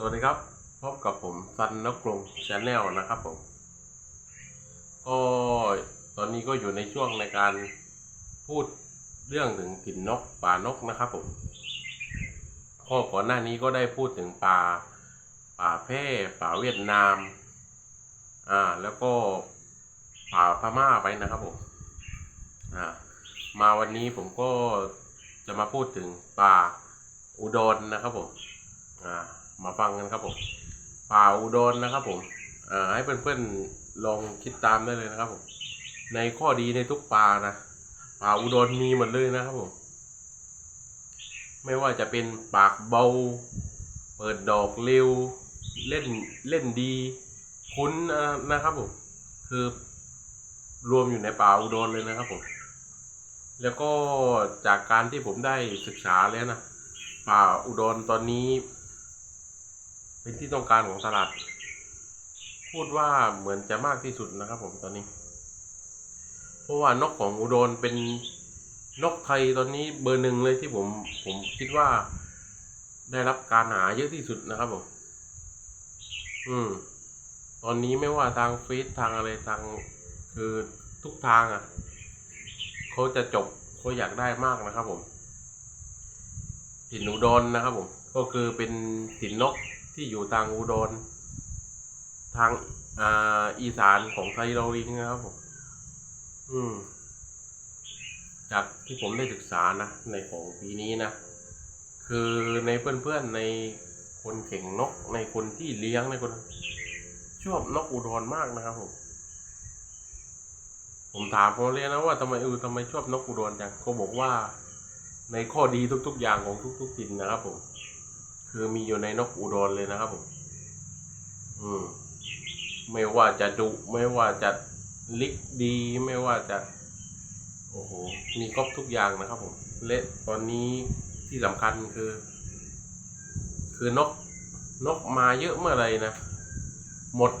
สวัสดีครับ พบกับผมซันนกกรงชาแนลนะครับผม ก็ตอนนี้ก็อยู่ในช่วงในการพูดเรื่องถึงถิ่นนกป่านกนะครับผมก็ก่อนหน้านี้ก็ได้พูดถึงป่าป่าแพร่ป่าเวียดนาม อ่าแล้วก็ป่าพม่าไปนะครับผม อ่ามาวันนี้ผมก็จะมาพูดถึงป่าอุดรนะครับผม อ่า มาฟังกันครับผมป่าอุดรนะครับผมอ่าให้เพื่อนๆลองคิดตามได้เลยนะครับผมในข้อดีในทุกป่านะป่าอุดรมีหมดเลยนะครับผมไม่ว่าจะเป็นปากเบา เปิดดอกเร็ว เล่นเล่นดี คุ้นนะครับผมคือรวมอยู่ในป่าอุดรเลยนะครับผมแล้วก็จากการที่ผมได้ศึกษาแล้วนะป่าอุดรตอนนี้ เป็นที่ต้องการของตลาด พูดว่าเหมือนจะมากที่สุดนะครับ ผมตอนนี้ เพราะว่านกของอุดรเป็นนกไทยตอนนี้เบอร์หนึ่งเลยที่ผมผมคิดว่าได้รับการหาเยอะที่สุดนะครับผม อืม ตอนนี้ไม่ว่าทางเฟซทางอะไรทางคือทุกทางอะเขาจะจบเขาอยากได้มากนะครับผมถิ่นอุดรนะครับผม ก็คือเป็นถิ่นนก ที่อยู่ทางอุดรทางอ่าอีสานของไทยเราเองนะครับผมอืม จากที่ผมได้ศึกษานะในของปีนี้นะคือในเพื่อนๆในคนเข่งนกในคนที่เลี้ยงในคนชอบนกอุดรมากนะครับผมผมถามเขาเลยนะว่าทำไมเออทำไมชอบนกอุดรจังเขาบอกว่าในข้อดีทุก ๆ อย่างของทุก ๆ ถิ่นนะครับผม คือมีอยู่ในนกอุดรเลยนะครับผมอืมไม่ว่าจะดุไม่ว่าจะลิกดีไม่ว่าจะโอ้โหมีครบทุกอย่างนะครับผมและตอนนี้ที่สำคัญคือ คือนกนกมาเยอะเมื่อไหรนะ หมด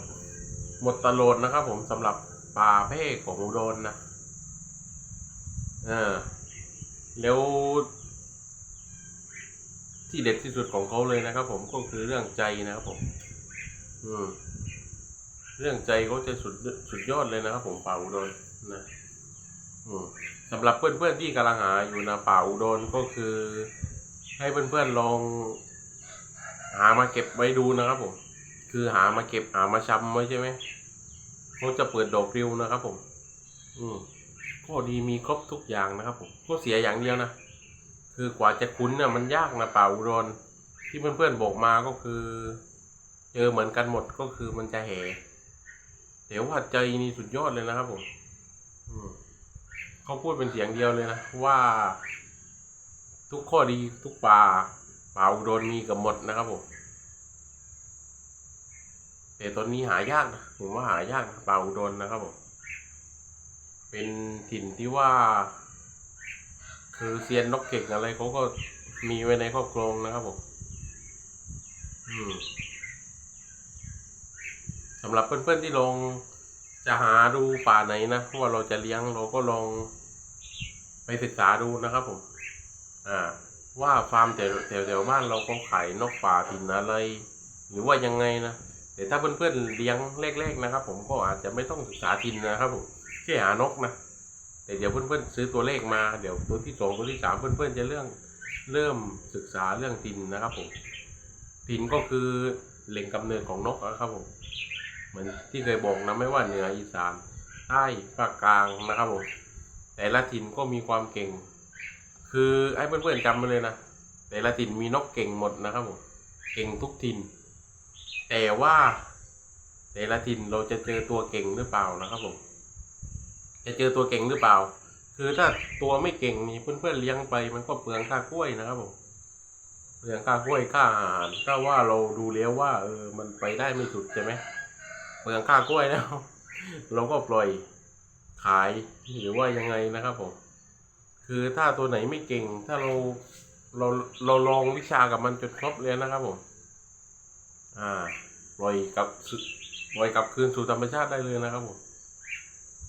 หมดตลอดนะครับผมสำหรับป่าเพศของอุดรนะเออแล้ว ที่เด็ดที่สุดของเขาเลยนะครับ ผมก็คือเรื่องใจนะครับผม อืม เรื่องใจเขาจะสุดสุดยอดเลยนะครับ ผมป่าอุดรนะอืมสำหรับเพื่อนๆที่กำลังหาอยู่นะป่าอุดรก็คือ ให้เพื่อนๆลองหามาเก็บไว้ดูนะครับผม คือหามาเก็บหามาชำไว้ใช่ไหมเขาจะเปิดดอกริ้วนะครับผม อืมข้อดีมีครบทุกอย่างนะครับผมข้อเสียอย่างเดียวนะ คือกว่าจะคุ้นเนี่ยมันยากนะป่าอุดรที่เพื่อนๆบอกมาก็คือ เจอเหมือนกันหมดก็คือมันจะแห่แต่ว่าใจนี่สุดยอดเลยนะครับผมอืมเขาพูดเป็นเสียงเดียวเลยนะว่า ทุกข้อดีทุกป่าป่าอุดรมีกับหมดนะครับผมแต่ตอนนี้หายากนะผมว่าหายากนะป่าอุดรนะครับผมเป็นถิ่นที่ว่า คือเซียนนกเก่งอะไรเขาก็มีไว้ในครอบครองนะครับผมสำหรับเพื่อนๆที่ลองจะหาดูป่าไหนนะว่าเราจะเลี้ยงเราก็ลองไปศึกษาดูนะครับผม อ่า ว่าฟาร์มแถวแถวแถวบ้านเราก็ขายนกป่าถิ่นอะไร หรือว่ายังไงนะแต่ถ้าเพื่อนๆเลี้ยงแรกๆนะครับ ผมก็อาจจะไม่ต้องศึกษาถิ่นนะครับผมแค่หานกนะ แต่เดี๋ยวเพื่อนๆซื้อตัวเลขมาเดี๋ยวตัวที่สองตัวที่สามเพื่อนๆจะเรื่องเริ่มศึกษาเรื่องถิ่นนะครับผมถิ่นก็คือแหล่งกำเนิดของนกนะครับผมเหมือนที่เคยบอกนะไม่ว่าเหนืออีสานใต้ภาคกลางนะครับผมแต่ละถิ่นก็มีความเก่ง คือให้เพื่อนๆจำมาเลยนะแต่ละถิ่นมีนกเก่งหมดนะครับผมเก่งทุกถิ่นแต่ว่าแต่ละถิ่นเราจะเจอตัวเก่งหรือเปล่านะครับผม จะเจอตัวเก่งหรือเปล่า คือถ้าตัวไม่เก่งนี่เพื่อนๆเลี้ยงไป มันก็เปลืองค่ากล้วยนะครับผมเปลืองค่ากล้วยค่าอาหารถ้าว่าเราดูแล้วว่า เออ มันไปได้ไม่สุดใช่ไหมเปลืองค่ากล้วยแล้ว เราก็ปล่อยขายหรือว่ายังไงนะครับผมคือถ้าตัวไหนไม่เก่ง ถ้าเราเราเราลองวิชากับมันจนครบเลยนะครับผมอ่าปล่อยกับปล่อยกับคืนสู่ธรรมชาติได้เลยนะครับผม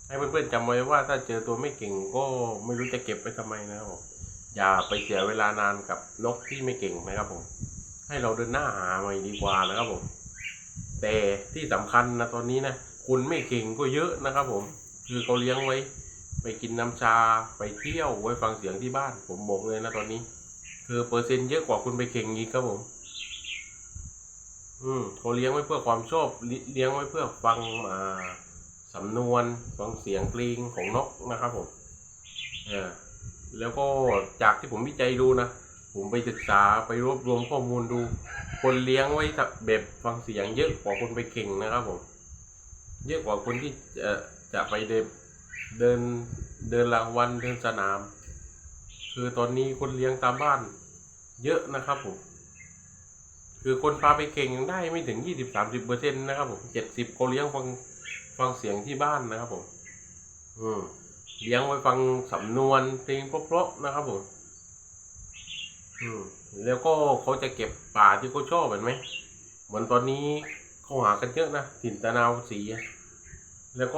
ให้เพื่อนๆจำไว้ว่าถ้าเจอตัวไม่เก่งก็ไม่รู้จะเก็บไปทำไมนะครับผมอย่าไปเสียเวลานานกับนกที่ไม่เก่งนะครับผม ให้เราเดินหน้าหาใหม่ดีกว่านะครับผม แต่ที่สำคัญนะตอนนี้นะคนไม่เก่งก็เยอะนะครับผม คือเขาเลี้ยงไว้ ไปกินน้ำชาไปเที่ยวไว้ฟังเสียงที่บ้าน ผมบอกเลยนะตอนนี้ คือเปอร์เซ็นต์เยอะกว่าคุณไปเก่งอีกครับผม อืมเขาเลี้ยงไว้เพื่อความชอบเลี้ยงไว้เพื่อฟังอ่า สำนวนฟังเสียงเพลงของนกนะครับผมอแล้วก็จากที่ผมวิจัยดูนะ ผมไปศึกษาไปรวบรวมข้อมูลดู คนเลี้ยงไว้แบบฟังเสียงเยอะกว่าคนไปเก่งนะครับผม เยอะกว่าคนที่จะจะไปเดินเดินเดินรางวัลเดินสนาม คือตอนนี้คนเลี้ยงตามบ้าน เยอะนะครับผม คือคนพาไปเก่งยังได้ไม่ถึงยี่สิบสามสิบเปอร์เซ็นต์นะครับผมเจ็ดสิบเขาเลี้ยงฟัง ฟังเสียงที่บ้านนะครับผม อืมเลี้ยงไว้ฟังสำนวนเพลงเพราะๆนะครับผม อืมแล้วก็เขาจะเก็บป่าที่เขาชอบเห็นไหมเหมือนตอนนี้เขาหากันเยอะนะถิ่นตะนาวสีอะแล้วก็